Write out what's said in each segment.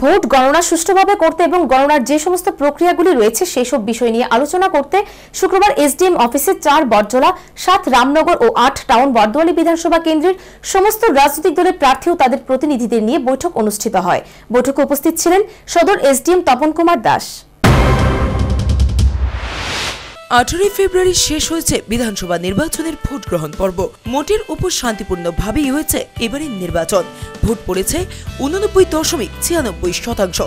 Vote গণনা সুষ্ঠুভাবে করতে এবং গণনার যে সমস্ত প্রক্রিয়াগুলি রয়েছে সেই সব বিষয় নিয়ে আলোচনা করতে শুক্রবার এসডিএম অফিসে চার বটজলা সাত রামনগর ও আট টাউন বর্দোয়ালি বিধানসভা কেন্দ্রের সমস্ত রাজনৈতিক দলের প্রার্থী ও তাদের প্রতিনিধিদের নিয়ে বৈঠক অনুষ্ঠিত হয়। বৈঠকে উপস্থিত ছিলেন সদর এসডিএম তপন কুমার দাস। আঠারোই ফেব্রুয়ারি শেষ হয়েছে বিধানসভা নির্বাচনের ভোট গ্রহণ পর্ব। মোটের উপর শান্তিপূর্ণভাবেই হয়েছে এবারের নির্বাচন। ভোট পড়েছে উননব্বই দশমিক ছিয়ানব্বই শতাংশ।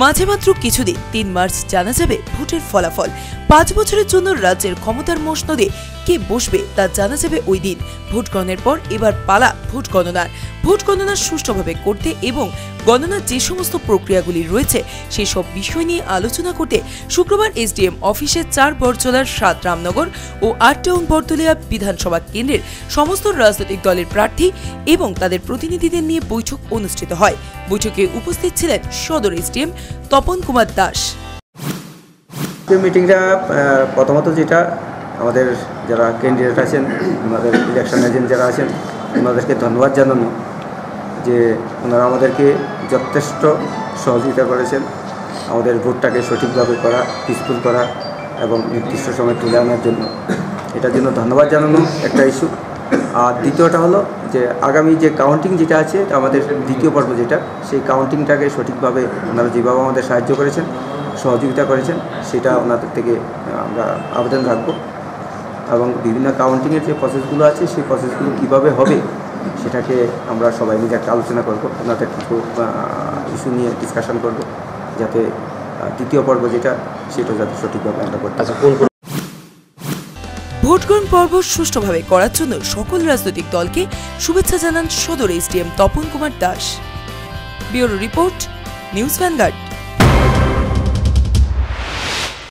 মাঝে মাত্র কিছুদিন, তিন মার্চ জানা যাবে ভোটের ফলাফল। পাঁচ বছরের জন্য রাজ্যের ক্ষমতার মসনদে কে বসবে তা জানা যাবে ওই দিন। ভোট গ্রহণের পর এবার পালা ভোট গণনার। ভোট গণনা সুষ্ঠুভাবে করতে এবং গণনার যে সমস্ত প্রক্রিয়াগুলি রয়েছে, সেসব বিষয় নিয়ে আলোচনা করতে শুক্রবার এসডিএম অফিসে চার বরজলার সাত রামনগর ও আট টাউন বরদলিয়া বিধানসভা কেন্দ্রের সমস্ত রাজনৈতিক দলের প্রার্থী এবং তাদের প্রতিনিধিদের নিয়ে বৈঠক অনুষ্ঠিত হয়। বৈঠকে উপস্থিত ছিলেন সদর এসডিএম তপন কুমার দাস। মিটিংটা প্রথমত যেটা আমাদের যারা ক্যান্ডিডেট আছেন, আমাদের ইলেকশন এজেন্ট যারা আছেন, ওনাদেরকে ধন্যবাদ জানানো যে ওনারা আমাদেরকে যথেষ্ট সহযোগিতা করেছেন। আমাদের ভোটটাকে সঠিকভাবে করা পিসফুল করা এবং নির্দিষ্ট সময় তুলে আনার জন্য। এটার জন্য ধন্যবাদ জানানো একটা ইস্যু আর দ্বিতীয়টা হলো যে আগামী যে কাউন্টিং যেটা আছে আমাদের দ্বিতীয় পর্ব যেটা, সেই কাউন্টিংটাকে সঠিকভাবে ওনারা যেভাবে আমাদের সাহায্য করেছেন, সহযোগিতা করেছেন, সেটা ওনাদের থেকে আমরা আবেদন রাখব। এবং বিভিন্ন কাউন্টিংয়ের যে প্রসেসগুলো আছে, সেই প্রসেসগুলো কীভাবে হবে, সেটাকে আমরা সবাই মিলে একটা আলোচনা করব, ওনাদের কিছু ইস্যু নিয়ে ডিসকাশন করব, যাতে তৃতীয় পর্ব যেটা, সেটা যাতে সঠিকভাবে আমরা করতে পারি ভোট পর্ব সুষ্ঠুভাবে করার জন্য সকল রাজনৈতিক দলকে শুভেচ্ছা জানান সদর SDM Tapan Kumar Das. Bureau report, news vanguard.